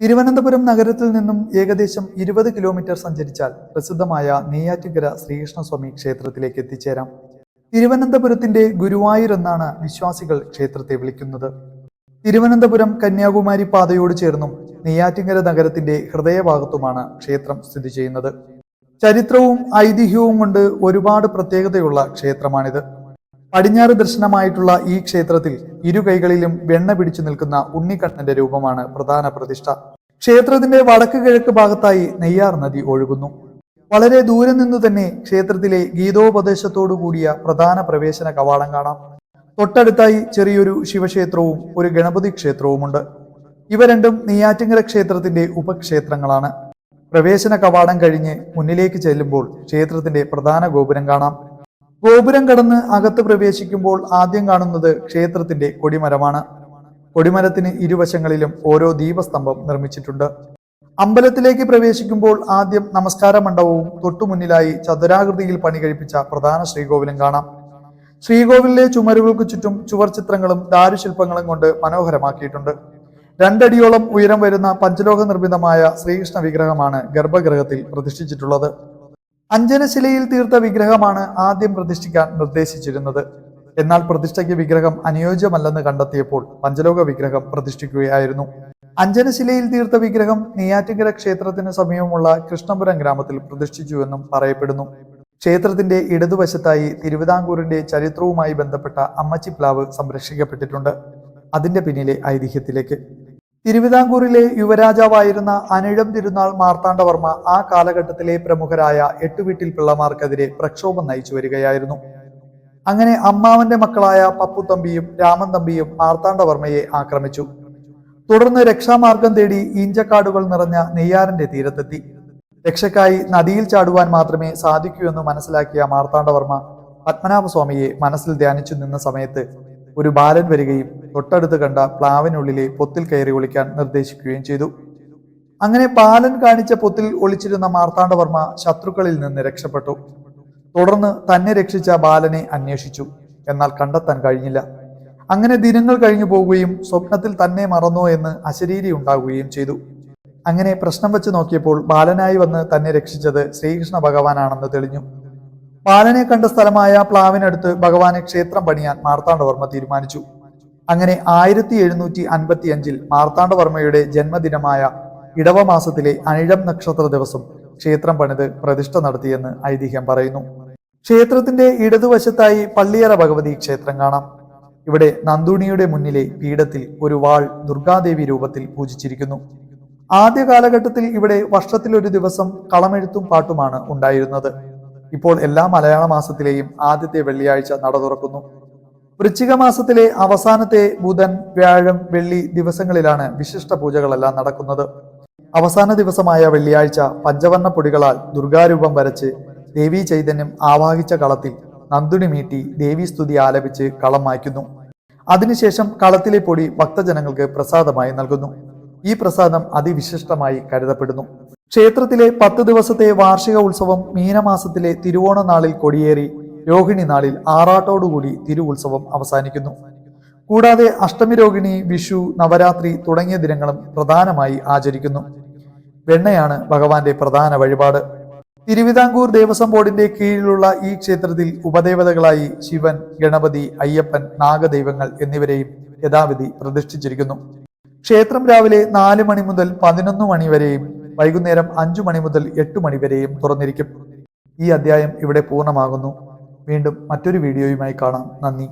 തിരുവനന്തപുരം നഗരത്തിൽ നിന്നും ഏകദേശം ഇരുപത് കിലോമീറ്റർ സഞ്ചരിച്ചാൽ പ്രസിദ്ധമായ നെയ്യാറ്റുകര ശ്രീകൃഷ്ണസ്വാമി ക്ഷേത്രത്തിലേക്ക് എത്തിച്ചേരാം. തിരുവനന്തപുരത്തിന്റെ ഗുരുവായൂർ എന്നാണ് വിശ്വാസികൾ ക്ഷേത്രത്തെ വിളിക്കുന്നത്. തിരുവനന്തപുരം കന്യാകുമാരി പാതയോട് ചേർന്നും നെയ്യാറ്റുകര നഗരത്തിന്റെ ഹൃദയഭാഗത്തുമാണ് ക്ഷേത്രം സ്ഥിതി ചെയ്യുന്നത്. ചരിത്രവും ഐതിഹ്യവും കൊണ്ട് ഒരുപാട് പ്രത്യേകതയുള്ള ക്ഷേത്രമാണിത്. പടിഞ്ഞാറ് ദർശനമായിട്ടുള്ള ഈ ക്ഷേത്രത്തിൽ ഇരു കൈകളിലും വെണ്ണ പിടിച്ചു നിൽക്കുന്ന ഉണ്ണിക്കണ്ണന്റെ രൂപമാണ് പ്രധാന പ്രതിഷ്ഠ. ക്ഷേത്രത്തിന്റെ വടക്ക് കിഴക്ക് ഭാഗത്തായി നെയ്യാർ നദി ഒഴുകുന്നു. വളരെ ദൂരെ നിന്ന് തന്നെ ക്ഷേത്രത്തിലെ ഗീതോപദേശത്തോടു കൂടിയ പ്രധാന പ്രവേശന കവാടം കാണാം. തൊട്ടടുത്തായി ചെറിയൊരു ശിവക്ഷേത്രവും ഒരു ഗണപതി ക്ഷേത്രവുമുണ്ട്. ഇവ രണ്ടും നെയ്യാറ്റിങ്കര ക്ഷേത്രത്തിന്റെ ഉപക്ഷേത്രങ്ങളാണ്. പ്രവേശന കവാടം കഴിഞ്ഞ് മുന്നിലേക്ക് ചെല്ലുമ്പോൾ ക്ഷേത്രത്തിന്റെ പ്രധാന ഗോപുരം കാണാം. ഗോപുരം കടന്ന് അകത്ത് പ്രവേശിക്കുമ്പോൾ ആദ്യം കാണുന്നത് ക്ഷേത്രത്തിന്റെ കൊടിമരമാണ്. കൊടിമരത്തിന് ഇരുവശങ്ങളിലും ഓരോ ദീപസ്തംഭം നിർമ്മിച്ചിട്ടുണ്ട്. അമ്പലത്തിലേക്ക് പ്രവേശിക്കുമ്പോൾ ആദ്യം നമസ്കാര മണ്ഡപവും തൊട്ടുമുന്നിലായി ചതുരാകൃതിയിൽ പണി കഴിപ്പിച്ച പ്രധാന ശ്രീകോവിലും കാണാം. ശ്രീകോവിലിലെ ചുമരുകൾക്ക് ചുറ്റും ചുവർ ചിത്രങ്ങളും ദാരുശില്പങ്ങളും കൊണ്ട് മനോഹരമാക്കിയിട്ടുണ്ട്. രണ്ടടിയോളം ഉയരം വരുന്ന പഞ്ചലോക നിർമ്മിതമായ ശ്രീകൃഷ്ണ വിഗ്രഹമാണ് ഗർഭഗൃഹത്തിൽ പ്രതിഷ്ഠിച്ചിട്ടുള്ളത്. അഞ്ജനശിലയിൽ തീർത്ത വിഗ്രഹമാണ് ആദ്യം പ്രതിഷ്ഠിക്കാൻ നിർദ്ദേശിച്ചിരുന്നത്. എന്നാൽ പ്രതിഷ്ഠയ്ക്ക് വിഗ്രഹം അനുയോജ്യമല്ലെന്ന് കണ്ടെത്തിയപ്പോൾ പഞ്ചലോക വിഗ്രഹം പ്രതിഷ്ഠിക്കുകയായിരുന്നു. അഞ്ജനശിലയിൽ തീർത്ത വിഗ്രഹം നെയ്യാറ്റിങ്കര ക്ഷേത്രത്തിന് സമീപമുള്ള കൃഷ്ണപുരം ഗ്രാമത്തിൽ പ്രതിഷ്ഠിച്ചുവെന്നും പറയപ്പെടുന്നു. ക്ഷേത്രത്തിന്റെ ഇടതുവശത്തായി തിരുവിതാംകൂറിന്റെ ചരിത്രവുമായി ബന്ധപ്പെട്ട അമ്മച്ചിപ്ലാവ് സംരക്ഷിക്കപ്പെട്ടിട്ടുണ്ട്. അതിന്റെ പിന്നിലെ ഐതിഹ്യത്തിലേക്ക്. തിരുവിതാംകൂറിലെ യുവരാജാവായിരുന്ന അനിഴം തിരുനാൾ മാർത്താണ്ഡവർമ്മ ആ കാലഘട്ടത്തിലെ പ്രമുഖരായ എട്ടുവീട്ടിൽ പിള്ളമാർക്കെതിരെ പ്രക്ഷോഭം നയിച്ചു വരികയായിരുന്നു. അങ്ങനെ അമ്മാവന്റെ മക്കളായ പപ്പുത്തമ്പിയും രാമൻ തമ്പിയും മാർത്താണ്ഡവർമ്മയെ ആക്രമിച്ചു. തുടർന്ന് രക്ഷാമാർഗം തേടി ഈഞ്ചക്കാടുകൾ നിറഞ്ഞ നെയ്യാറിന്റെ തീരത്തെത്തി. രക്ഷക്കായി നദിയിൽ ചാടുവാൻ മാത്രമേ സാധിക്കൂ എന്ന് മനസ്സിലാക്കിയ മാർത്താണ്ഡവർമ്മ പത്മനാഭസ്വാമിയെ മനസ്സിൽ ധ്യാനിച്ചു നിന്ന സമയത്ത് ഒരു ബാലൻ വരികയും തൊട്ടടുത്ത് കണ്ട പ്ലാവിനുള്ളിലെ പൊത്തിൽ കയറി ഒളിക്കാൻ നിർദ്ദേശിക്കുകയും ചെയ്തു. അങ്ങനെ പാലൻ കാണിച്ച പൊത്തിൽ ഒളിച്ചിരുന്ന മാർത്താണ്ഡവർമ്മ ശത്രുക്കളിൽ നിന്ന് രക്ഷപ്പെട്ടു. തുടർന്ന് തന്നെ രക്ഷിച്ച ബാലനെ അന്വേഷിച്ചു. എന്നാൽ കണ്ടെത്താൻ കഴിഞ്ഞില്ല. അങ്ങനെ ദിനങ്ങൾ കഴിഞ്ഞു പോവുകയും സ്വപ്നത്തിൽ തന്നെ മറന്നോ എന്ന് അശരീരി ഉണ്ടാകുകയും ചെയ്തു. അങ്ങനെ പ്രശ്നം വെച്ച് നോക്കിയപ്പോൾ ബാലനായി വന്ന് തന്നെ രക്ഷിച്ചത് ശ്രീകൃഷ്ണ ഭഗവാനാണെന്ന് തെളിഞ്ഞു. ബാലനെ കണ്ട സ്ഥലമായ പ്ലാവിനടുത്ത് ഭഗവാനെ ക്ഷേത്രം പണിയാൻ മാർത്താണ്ഡവർമ്മ തീരുമാനിച്ചു. അങ്ങനെ ആയിരത്തി എഴുന്നൂറ്റി അൻപത്തി അഞ്ചിൽ മാർത്താണ്ഡവർമ്മയുടെ ജന്മദിനമായ ഇടവമാസത്തിലെ അനിഴം നക്ഷത്ര ദിവസം ക്ഷേത്രം പണിത് പ്രതിഷ്ഠ നടത്തിയെന്ന് ഐതിഹ്യം പറയുന്നു. ക്ഷേത്രത്തിന്റെ ഇടതുവശത്തായി പള്ളിയറ ഭഗവതി ക്ഷേത്രം കാണാം. ഇവിടെ നന്ദുണിയുടെ മുന്നിലെ പീഠത്തിൽ ഒരു വാൾ ദുർഗാദേവി രൂപത്തിൽ പൂജിച്ചിരിക്കുന്നു. ആദ്യ കാലഘട്ടത്തിൽ ഇവിടെ വർഷത്തിൽ ഒരു ദിവസം കളമെഴുത്തും പാട്ടുമാണ് ഉണ്ടായിരുന്നത്. ഇപ്പോൾ എല്ലാ മലയാള മാസത്തിലെയും ആദ്യത്തെ വെള്ളിയാഴ്ച നട തുറക്കുന്നു. വൃശ്ചിക മാസത്തിലെ അവസാനത്തെ ബുധൻ വ്യാഴം വെള്ളി ദിവസങ്ങളിലാണ് വിശിഷ്ട പൂജകളെല്ലാം നടക്കുന്നത്. അവസാന ദിവസമായ വെള്ളിയാഴ്ച പഞ്ചവർണ പൊടികളാൽ ദുർഗാരൂപം വരച്ച് ദേവി ചൈതന്യം ആവാഹിച്ച കളത്തിൽ നന്ദുണി മീട്ടി ദേവീസ്തുതി ആലപിച്ച് കളം മായ്ക്കുന്നു. അതിനുശേഷം കളത്തിലെ പൊടി ഭക്തജനങ്ങൾക്ക് പ്രസാദമായി നൽകുന്നു. ഈ പ്രസാദം അതിവിശിഷ്ടമായി കരുതപ്പെടുന്നു. ക്ഷേത്രത്തിലെ പത്ത് ദിവസത്തെ വാർഷിക ഉത്സവം മീനമാസത്തിലെ തിരുവോണ നാളിൽ കൊടിയേറി രോഹിണി നാളിൽ ആറാട്ടോടുകൂടി തിരു ഉത്സവം അവസാനിക്കുന്നു. കൂടാതെ അഷ്ടമി രോഹിണി വിഷു നവരാത്രി തുടങ്ങിയ ദിനങ്ങളും പ്രധാനമായി ആചരിക്കുന്നു. വെണ്ണയാണ് ഭഗവാന്റെ പ്രധാന വഴിപാട്. തിരുവിതാംകൂർ ദേവസ്വം ബോർഡിന്റെ കീഴിലുള്ള ഈ ക്ഷേത്രത്തിൽ ഉപദേവതകളായി ശിവൻ ഗണപതി അയ്യപ്പൻ നാഗദൈവങ്ങൾ എന്നിവരെയും യഥാവിധി പ്രതിഷ്ഠിച്ചിരിക്കുന്നു. ക്ഷേത്രം രാവിലെ നാല് മണി മുതൽ പതിനൊന്ന് മണി വരെയും വൈകുന്നേരം അഞ്ചു മണി മുതൽ എട്ട് മണി വരെയും തുറന്നിരിക്കും. ഈ അധ്യായം ഇവിടെ പൂർണമാകുന്നു. വീണ്ടും മറ്റൊരു വീഡിയോയുമായി കാണാം. നന്ദി.